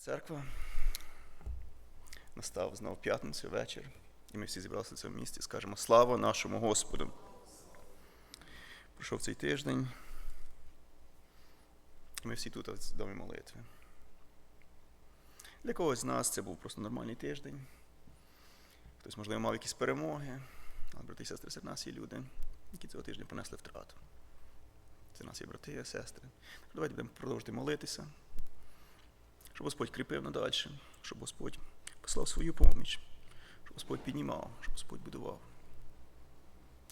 Церква настав знов п'ятницю вечір, і ми всі зібралися в цьому місці, скажемо слава нашому Господу. Пройшов цей тиждень, і ми всі тут в домі молитви. Для когось з нас це був просто нормальний тиждень. Хтось, можливо, мав якісь перемоги, але, брати і сестри, серед нас є люди, які цього тижня понесли втрату. Це нас є брати і сестри. Давайте будемо продовжувати молитися щоб Господь кріпив надалі, щоб Господь послав свою поміч, щоб Господь піднімав, щоб Господь будував.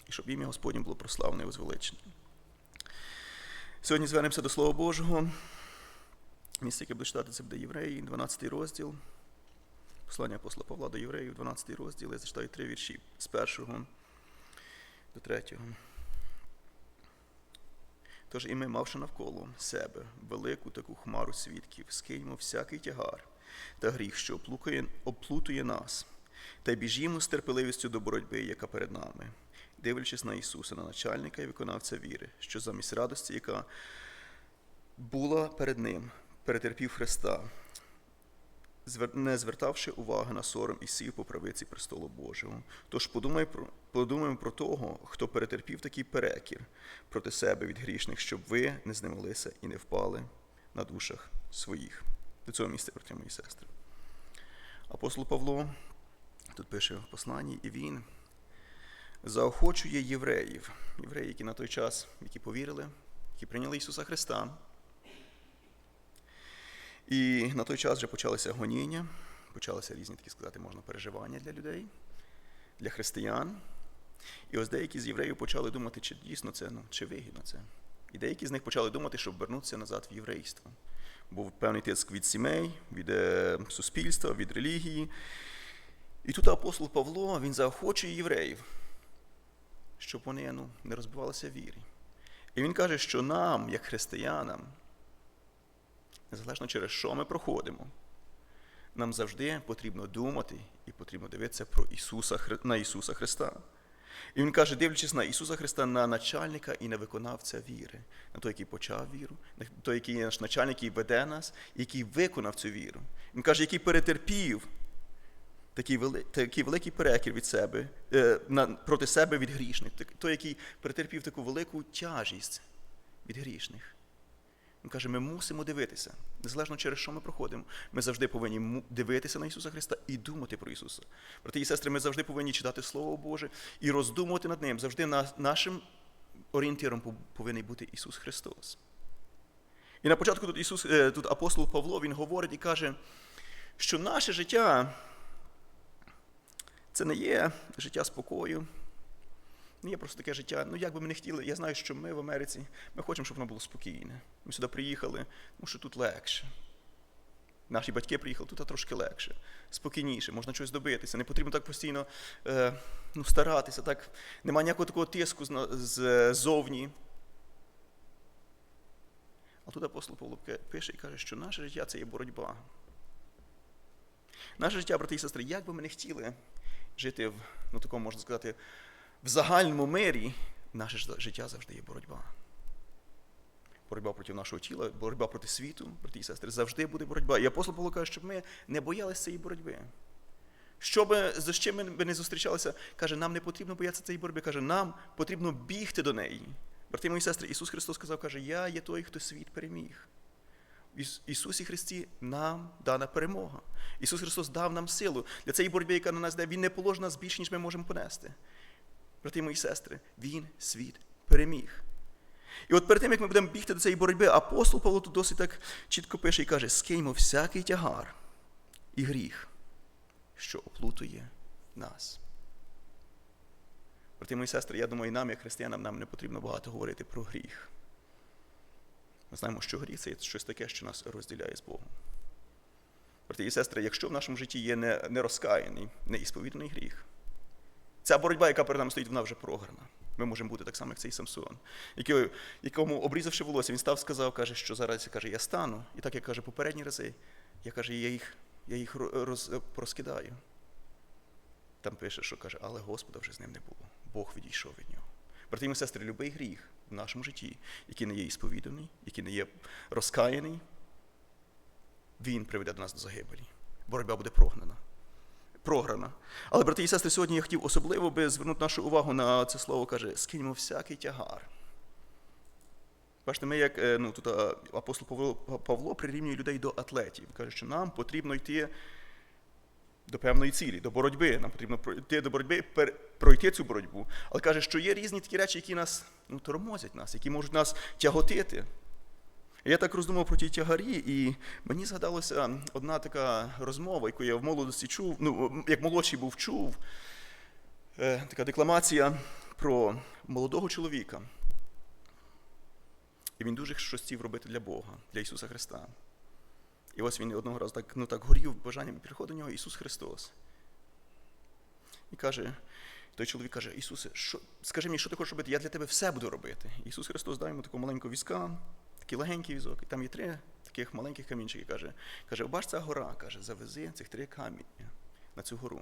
І щоб ім'я Господнє було прославне і возвеличене. Сьогодні звернемося до Слова Божого. Місце, яке буде читати, це буде Євреї, 12 розділ. Послання апостола Павла до Євреїв, 12 розділ. Я зачитаю три вірші з першого до третього. Тож і ми, мавши навколо себе велику таку хмару свідків, скиньмо всякий тягар та гріх, що оплукає, оплутує нас, та біжімо з терпеливістю до боротьби, яка перед нами, дивлячись на Ісуса, на начальника і виконавця віри, що замість радості, яка була перед Ним, перетерпів Христа, не звертавши уваги на сором і сів по правиці престолу Божого. Тож подумай про, подумаємо про того, хто перетерпів такий перекір проти себе від грішних, щоб ви не знемолися і не впали на душах своїх. До цього місця, брати мої сестри. Апостол Павло тут пише в посланні, і він заохочує євреїв, євреї, які на той час, які повірили, які прийняли Ісуса Христа. І на той час вже почалися гоніння, почалися різні такі сказати, можна переживання для людей, для християн. І ось деякі з євреїв почали думати, чи дійсно це, ну, чи вигідно це. І деякі з них почали думати, щоб вернутися назад в єврейство. Був певний тиск від сімей, від е, суспільства, від релігії. І тут апостол Павло він заохочує євреїв, щоб вони ну, не розбивалися вірі. І він каже, що нам, як християнам, незалежно через що ми проходимо, нам завжди потрібно думати і потрібно дивитися про Ісуса, на Ісуса Христа. І він каже, дивлячись на Ісуса Христа, на начальника і на виконавця віри, на той, який почав віру, на той, який є наш начальник, який веде нас, який виконав цю віру. Він каже, який перетерпів такий, вели, такий великий перекір від себе, е, проти себе від грішних, той, який перетерпів таку велику тяжість від грішних. Він каже, ми мусимо дивитися, незалежно через що ми проходимо. Ми завжди повинні дивитися на Ісуса Христа і думати про Ісуса. Брати і сестри, ми завжди повинні читати Слово Боже і роздумувати над Ним. Завжди на, нашим орієнтиром повинен бути Ісус Христос. І на початку тут Ісус, е, тут апостол Павло він говорить і каже, що наше життя це не є життя спокою, не є просто таке життя. Ну, як би ми не хотіли, я знаю, що ми в Америці, ми хочемо, щоб воно було спокійне. Ми сюди приїхали, тому що тут легше. Наші батьки приїхали, тут трошки легше, спокійніше, можна щось добитися. Не потрібно так постійно е, ну, старатися, так. Немає ніякого такого тиску ззовні. А тут апостол Павло пише і каже, що наше життя це є боротьба. Наше життя, брати і сестри, як би ми не хотіли жити в, ну, такому, можна сказати, в загальному мирі, наше життя завжди є боротьба. Боротьба проти нашого тіла, боротьба проти світу, брати і сестри, завжди буде боротьба. І апостол Павло каже, щоб ми не боялися цієї боротьби. Що би, з чим ми не зустрічалися, каже, нам не потрібно боятися цієї боротьби, каже, нам потрібно бігти до неї. Брати мої сестри, Ісус Христос сказав, каже, я є той, хто світ переміг. Іс- Ісусі Христі нам дана перемога. Ісус Христос дав нам силу. Для цієї боротьби, яка на нас йде, Він не положить нас більше, ніж ми можемо понести. Брати мої сестри, Він світ переміг. І от перед тим, як ми будемо бігти до цієї боротьби, апостол Павло тут досить так чітко пише і каже: скиньмо всякий тягар і гріх, що оплутує нас. Брати мої сестри, я думаю, і нам, як християнам, нам не потрібно багато говорити про гріх. Ми знаємо, що гріх це щось таке, що нас розділяє з Богом. Брати і сестри, якщо в нашому житті є не- нерозкаяний, неісповіданий гріх, ця боротьба, яка перед нами стоїть, вона вже програна. Ми можемо бути так само, як цей Самсон, якому, обрізавши волосся, він став, сказав, каже, що зараз каже, я стану. І так як каже попередні рази, я каже, я їх, я їх роз, розкидаю. Там пише, що каже, але Господа вже з ним не було. Бог відійшов від нього. Брати і сестри, любий гріх в нашому житті, який не є ісповіданий, який не є розкаяний, він приведе до нас до загибелі. Боротьба буде прогнана. Програна. Але, брати і сестри, сьогодні я хотів особливо би звернути нашу увагу на це слово, каже, скиньмо всякий тягар. Бачите, ми як е, ну, тут е, апостол Павло, Павло прирівнює людей до атлетів. Каже, що нам потрібно йти до певної цілі, до боротьби. Нам потрібно йти до боротьби, пройти цю боротьбу. Але каже, що є різні такі речі, які нас ну, тормозять нас, які можуть нас тяготити. Я так роздумав про ті тягарі, і мені згадалася одна така розмова, яку я в молодості чув, ну, як молодший був чув, е, така декламація про молодого чоловіка. І він дуже щось хотів робити для Бога, для Ісуса Христа. І ось він одного разу так, ну, так горів бажанням і приходить до нього Ісус Христос. І каже, той чоловік каже, Ісусе, що, скажи мені, що ти хочеш робити? Я для тебе все буду робити. Ісус Христос дає йому таку маленьку візка, такий легенький візок, і там є три таких маленьких камінчики. Каже, каже, бач, ця гора, каже, завези цих три каміння на цю гору.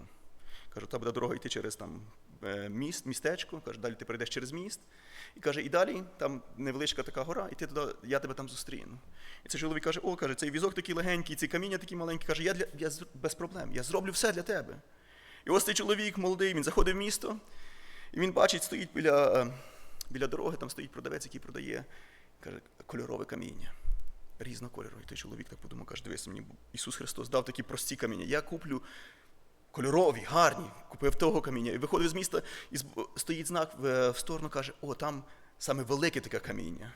Каже, та буде дорога йти через там е, міст, містечко, каже, далі ти прийдеш через міст. І каже, і далі там невеличка така гора, і ти туди, я тебе там зустріну. І цей чоловік каже: О, каже, цей візок такий легенький, ці каміння такі маленькі. Каже, я для я без проблем, я зроблю все для тебе. І ось цей чоловік молодий, він заходить в місто, і він бачить, стоїть біля, е, біля дороги, там стоїть продавець, який продає каже, кольорове каміння. І той чоловік так подумав, каже, дивись, мені Ісус Христос дав такі прості каміння. Я куплю кольорові, гарні, купив того каміння. І виходив з міста, і стоїть знак в сторону, каже, о, там саме велике таке каміння.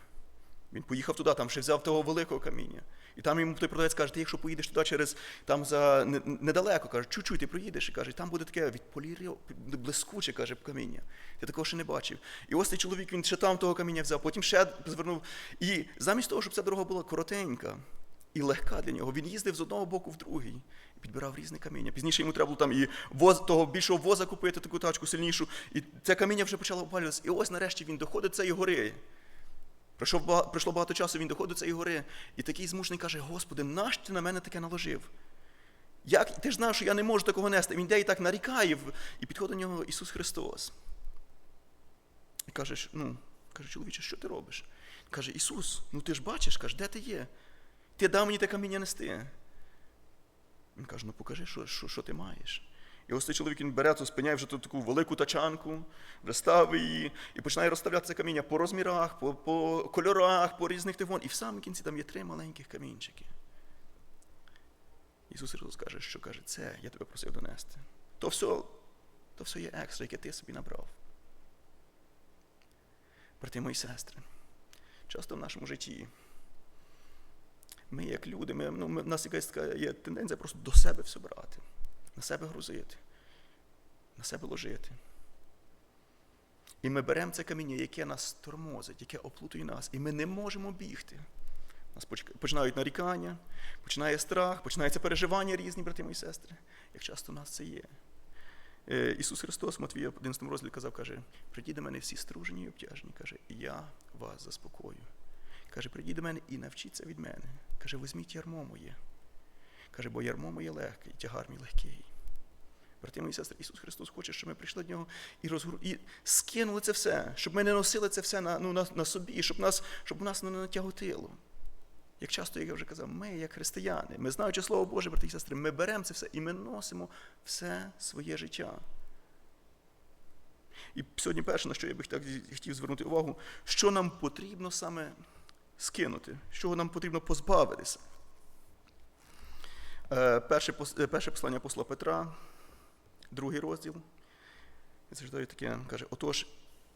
Він поїхав туди, там ще взяв того великого каміння. І там йому той продавець каже, ти якщо поїдеш туди через там за недалеко, каже, чуть-чуть ти проїдеш і каже, там буде таке відполір'я, блискуче, каже, каміння. Ти такого ще не бачив. І ось цей чоловік він ще там того каміння взяв, потім ще звернув. І замість того, щоб ця дорога була коротенька і легка для нього, він їздив з одного боку в другий і підбирав різне каміння. Пізніше йому треба було там і воз, того більшого воза купити, таку тачку сильнішу. І це каміння вже почало обвалюватися. І ось нарешті він доходить до цієї гори. Пройшло, ба- пройшло багато часу, він доходить до цієї гори, і такий змушений каже: Господи, нащо ти на мене таке наложив? Як ти ж знав, що я не можу такого нести? Він йде і так нарікає, і підходить до нього Ісус Христос. І каже, ну, каже, чоловіче, що ти робиш? Каже, Ісус, ну ти ж бачиш, каже, де ти є? Ти дав мені те каміння нести. Він каже, ну покажи, що, що, що ти маєш. І ось цей чоловік він бере, то спиняє вже ту таку велику тачанку, вже ставить її і починає розставляти це каміння по розмірах, по, по кольорах, по різних тих вон. І в самому кінці там є три маленьких камінчики. Ісус Христос каже, що каже, це я тебе просив донести. То все, то все є екстра, яке ти собі набрав. Брати мої сестри, часто в нашому житті ми, як люди, ми, ну, в нас якась така є тенденція просто до себе все брати, на себе грузити, на себе ложити. І ми беремо це каміння, яке нас тормозить, яке оплутує нас, і ми не можемо бігти. Нас починають нарікання, починає страх, починаються переживання різні, брати мої сестри. Як часто у нас це є. Е, Ісус Христос Матвія в 11 розділі казав, каже, прийдіть до мене всі стружені і обтяжені, каже, і я вас заспокою. Каже, прийдіть до мене і навчіться від мене. Каже, візьміть ярмо моє. Каже, бо ярмо моє легке, і тягар мій легкий. Брати мої сестри, Ісус Христос хоче, щоб ми прийшли до нього і розгру... і скинули це все, щоб ми не носили це все на, ну, на, на собі, щоб нас, щоб нас не натяготило. Як часто як я вже казав, ми, як християни, ми знаючи Слово Боже, брати і сестри, ми беремо це все і ми носимо все своє життя. І сьогодні перше, на що я би так хотів звернути увагу, що нам потрібно саме скинути, що нам потрібно позбавитися. Е, Перше, е, перше послання апостола Петра, другий розділ. Я зачитаю таке, каже, отож,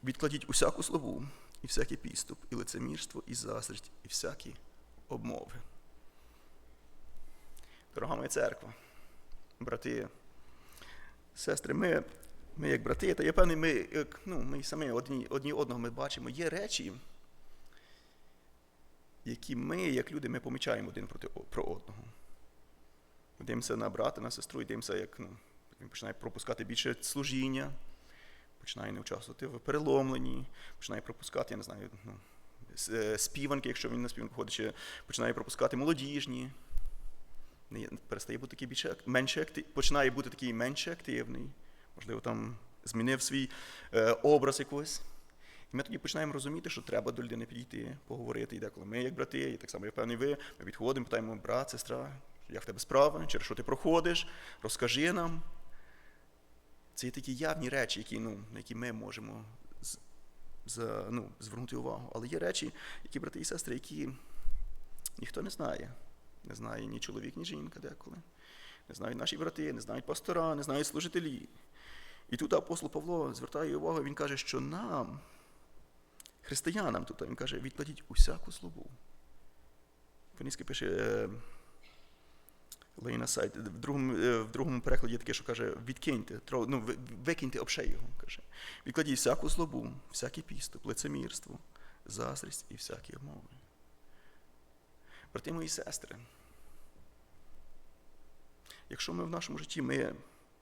відкладіть усяку слову, і всякий підступ, і лицемірство, і заздрість, і всякі обмови. Дорога моя церква, брати, сестри, ми, ми як брати, та я певний, ми, як, ну, ми самі одні, одні одного ми бачимо, є речі, які ми, як люди, ми помічаємо один проти про одного. Ми дивимося на брата, на сестру, і дивимося, як ну, він починає пропускати більше служіння, починає не участвувати в переломленні, починає пропускати, я не знаю, ну, е, співанки, якщо він на співанку ходить, чи починає пропускати молодіжні. Перестає бути такий більше менше актив, починає бути такий менше активний, можливо, там змінив свій е, образ якось. І ми тоді починаємо розуміти, що треба до людини підійти, поговорити. І деколи ми, як брати, і так само, я певний ви, ми підходимо, питаємо брат, сестра, як в тебе справи, через що ти проходиш, розкажи нам. Це є такі явні речі, які, ну, які ми можемо з- за, ну, звернути увагу. Але є речі, які брати і сестри, які ніхто не знає. Не знає ні чоловік, ні жінка деколи. Не знають наші брати, не знають пастора, не знають служителі. І тут апостол Павло звертає увагу, він каже, що нам, християнам, тут він каже, відкладіть усяку злобу. Фенійський пише lay aside. В другому, е, в другому перекладі таке, що каже, відкиньте, ну, викиньте обшей його. Каже. Відкладіть всяку злобу, всякий підступ, лицемірство, заздрість і всякі обмови. Брати мої сестри, якщо ми в нашому житті ми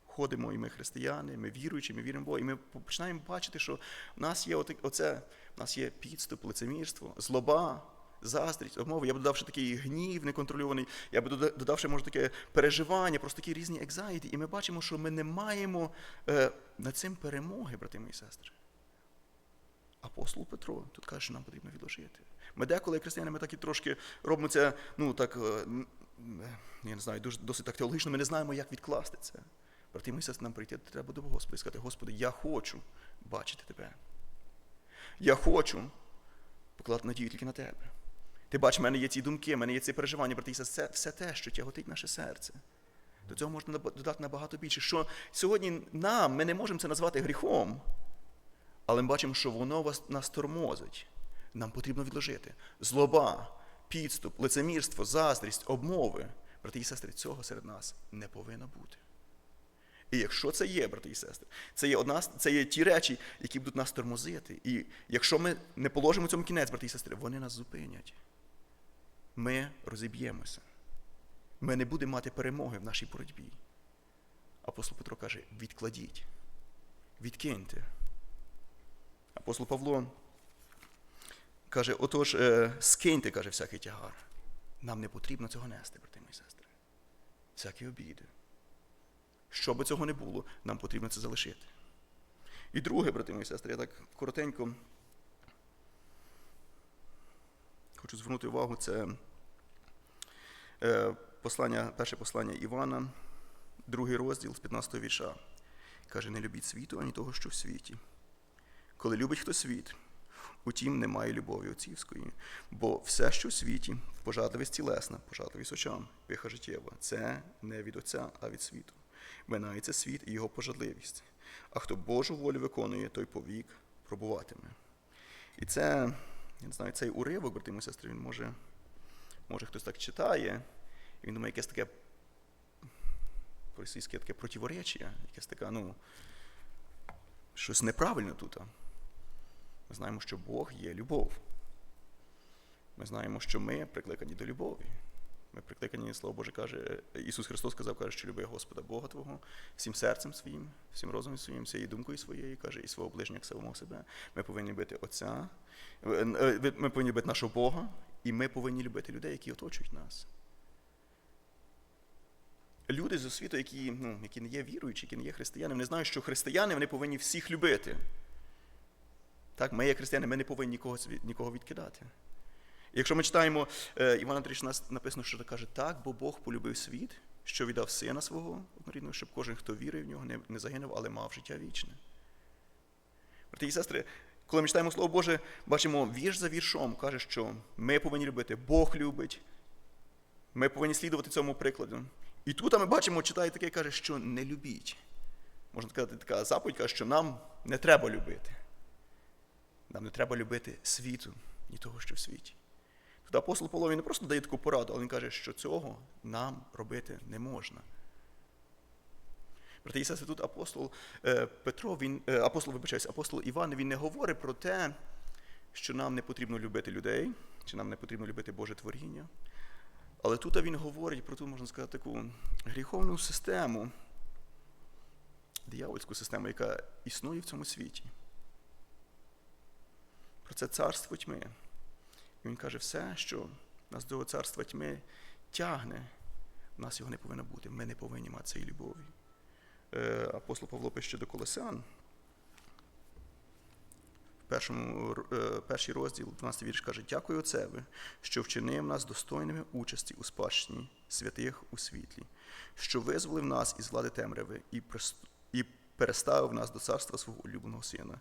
ходимо, і ми християни, ми віруючі, ми віримо в Бога, і ми починаємо бачити, що в нас є оце, в нас є підступ, лицемірство, злоба, заздрість, обмови. Я б додав ще такий гнів неконтрольований, я б дода- додав ще, може, таке переживання, просто такі різні екзайти. І ми бачимо, що ми не маємо е, над цим перемоги, брати мої сестри. Апостол Петро тут каже, що нам потрібно відложити. Ми деколи, як християни, ми так і трошки робимо це, ну так, е, е, я не знаю, дуже, досить так теологічно, ми не знаємо, як відкласти це. Брати і сестри, нам прийти треба до Господа і сказати, Господи, я хочу бачити Тебе. Я хочу покладати надію тільки на Тебе. Ти бачиш, в мене є ці думки, в мене є ці переживання, брати це все те, що тяготить наше серце. До цього можна додати набагато більше. Що сьогодні нам, ми не можемо це назвати гріхом, але ми бачимо, що воно нас тормозить. Нам потрібно відложити. Злоба, підступ, лицемірство, заздрість, обмови. Брати і сестри, цього серед нас не повинно бути. І якщо це є, брати і сестри, це є, одна, це є ті речі, які будуть нас тормозити. І якщо ми не положимо цьому кінець, брати і сестри, вони нас зупинять. Ми розіб'ємося. Ми не будемо мати перемоги в нашій боротьбі. Апостол Петро каже: відкладіть, відкиньте. Апостол Павло каже: отож, е, скиньте, каже, всякий тягар. Нам не потрібно цього нести, брати мої сестри. Всякі обіди. Що би цього не було, нам потрібно це залишити. І друге, брати мої сестри, я так коротенько хочу звернути увагу, це е, послання, перше послання Івана, другий розділ з 15 вірша. Каже, не любіть світу, ані того, що в світі. Коли любить хто світ, утім немає любові отцівської, бо все, що в світі, пожадливість тілесна, пожадливість очам, пиха життєва, це не від Отця, а від світу. Минається світ і його пожадливість. А хто Божу волю виконує, той повік пробуватиме. І це, я не знаю, цей уривок, брати мої сестри, він може, може хтось так читає, і він думає, якесь таке по-російськи таке противоречення, якесь таке, ну, щось неправильно тут. Ми знаємо, що Бог є любов. Ми знаємо, що ми прикликані до любові. Ми прикликані, Слово Боже каже, Ісус Христос сказав, каже, що люби Господа Бога Твого всім серцем своїм, всім розумом своїм, всією думкою своєю, каже, і свого ближнього самого себе. Ми повинні любити Отця, е, ми повинні любити нашого Бога, і ми повинні любити людей, які оточують нас. Люди з освіту, які, ну, які не є віруючі, які не є християнами, не знають, що християни вони повинні всіх любити. Так, ми, як християни, ми не повинні нікого, нікого відкидати. І якщо ми читаємо е, Івана 3, нас написано, що каже, так, бо Бог полюбив світ, що віддав сина свого однорідного, щоб кожен, хто вірив в нього, не, загинув, але мав життя вічне. Брати і сестри, коли ми читаємо Слово Боже, бачимо вірш за віршом, каже, що ми повинні любити, Бог любить, ми повинні слідувати цьому прикладу. І тут ми бачимо, читає таке, каже, що не любіть. Можна сказати, така заповідь каже, що нам не треба любити. Нам не треба любити світу, ні того, що в світі. Тут апостол Павло він не просто дає таку пораду, але він каже, що цього нам робити не можна. Брати і тут апостол е, Петро, він, е, апостол, вибачаюсь, апостол Іван, він не говорить про те, що нам не потрібно любити людей, чи нам не потрібно любити Боже творіння. Але тут він говорить про ту, можна сказати, таку гріховну систему, диявольську систему, яка існує в цьому світі. Про це царство тьми. І він каже, все, що нас до царства тьми тягне, в нас його не повинно бути. Ми не повинні мати цієї любові. Е, апостол Павло пише до Колосян. першому, е, перший розділ, 12 вірш каже: Дякую Отцеві, що вчинив нас достойними участі у спадщині святих у світлі, що визволив нас із влади темряви і, і переставив нас до царства свого улюбленого сина,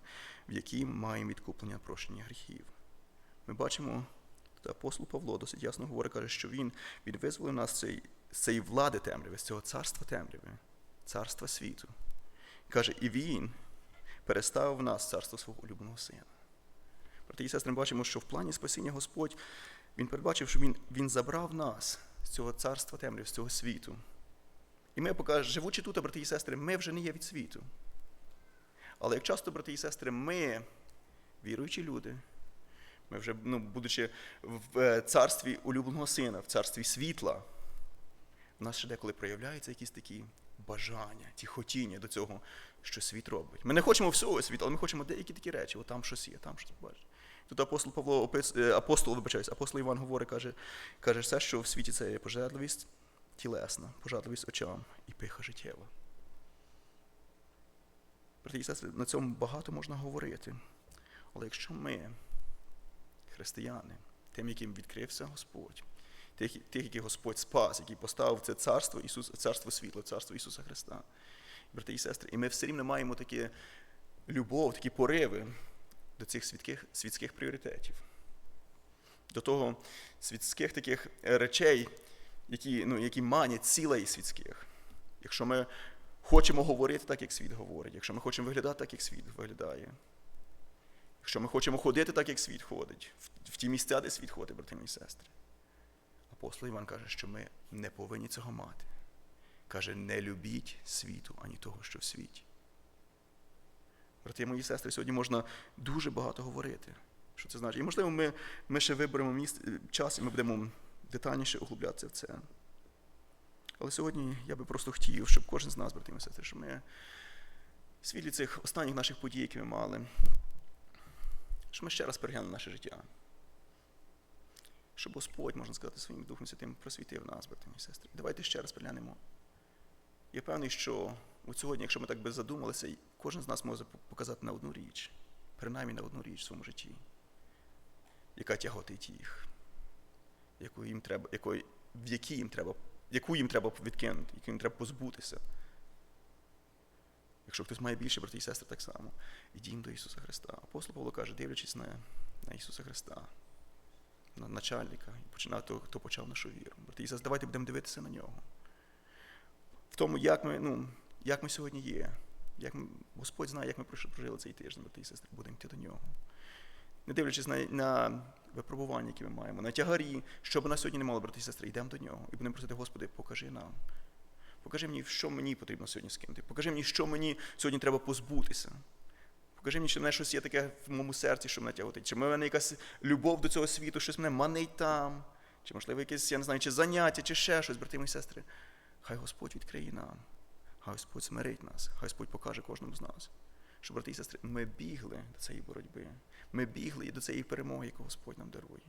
в яким маємо відкуплення прощення гріхів. Ми бачимо, апостол Павло досить ясно говорить, каже, що він, він визволив нас з цієї, з цієї влади темряви, з цього царства темряви, царства світу. Каже, і він переставив нас царство свого улюбленого сина. Брати і сестри, ми бачимо, що в плані спасіння Господь Він передбачив, що Він, він забрав нас з цього царства темряви, з цього світу. І ми поки, живучи тут, брати і сестри, ми вже не є від світу. Але як часто, брати і сестри, ми, віруючі люди, ми вже, ну, будучи в е, царстві улюбленого сина, в царстві світла, в нас ще деколи проявляються якісь такі бажання, ті хотіння до цього, що світ робить. Ми не хочемо всього світу, але ми хочемо деякі такі речі. От там щось є, там щось бачиш. Тут апостол Павло опис, е, апостол, вибачаюсь, апостол Іван говорить, каже, каже, все, що в світі це є пожадливість тілесна, пожадливість очам і пиха життєва. Сестри, на цьому багато можна говорити. Але якщо ми, християни, тим, яким відкрився Господь, тих, тих, яких Господь спас, який поставив це царство, Ісус, царство світла, царство Ісуса Христа, брати і сестри, і ми все рівно маємо такі любов, такі пориви до цих світких, світських пріоритетів, до того світських таких речей, які, ну, які манять цілей світських. Якщо ми хочемо говорити так, як світ говорить, якщо ми хочемо виглядати так, як світ виглядає, якщо ми хочемо ходити так, як світ ходить, в, ті місця, де світ ходить, брати мої сестри. Апостол Іван каже, що ми не повинні цього мати. Каже, не любіть світу, ані того, що в світі. Брати мої сестри, сьогодні можна дуже багато говорити. Що це значить? І можливо, ми, ми ще виберемо місце, час, і ми будемо детальніше углублятися в це. Але сьогодні я би просто хотів, щоб кожен з нас, брати і сестри, щоб ми в світлі цих останніх наших подій, які ми мали, щоб ми ще раз переглянули наше життя. Щоб Господь, можна сказати, своїм Духом Святим просвітив нас, брати і сестри. Давайте ще раз переглянемо. Я певний, що от сьогодні, якщо ми так би задумалися, кожен з нас може показати на одну річ, принаймні на одну річ в своєму житті, яка тяготить їх, яку їм треба, якої, в якій їм треба, яку їм треба відкинути, яку їм треба позбутися. Якщо хтось має більше, брати і сестри, так само, ідім до Ісуса Христа. Апостол Павло каже, дивлячись на, на Ісуса Христа, на начальника, і починав того, хто почав нашу віру. Брати і сестри, давайте будемо дивитися на нього. В тому, як ми, ну, як ми сьогодні є, як ми, Господь знає, як ми прожили цей тиждень, брати і сестри, будемо йти до нього. Не дивлячись на, на випробування, які ми маємо, на тягарі, що б нас сьогодні не мало, брати і сестри, йдемо до нього і будемо просити, Господи, покажи нам. Покажи мені, що мені потрібно сьогодні скинути. Покажи мені, що мені сьогодні треба позбутися. Покажи мені, чи в мене щось є таке в моєму серці, що мене тяготить. Чи в мене якась любов до цього світу, щось мене манить там, чи, можливо, якесь, я не знаю, чи заняття, чи ще щось, брати і сестри. Хай Господь відкриє нам, хай Господь смирить нас, хай Господь покаже кожному з нас. Що, брати і сестри, ми бігли до цієї боротьби. Ми бігли до цієї перемоги, яку Господь нам дарує.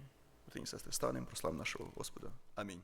Брати і сестри, станемо, прославимо нашого Господа. Амінь.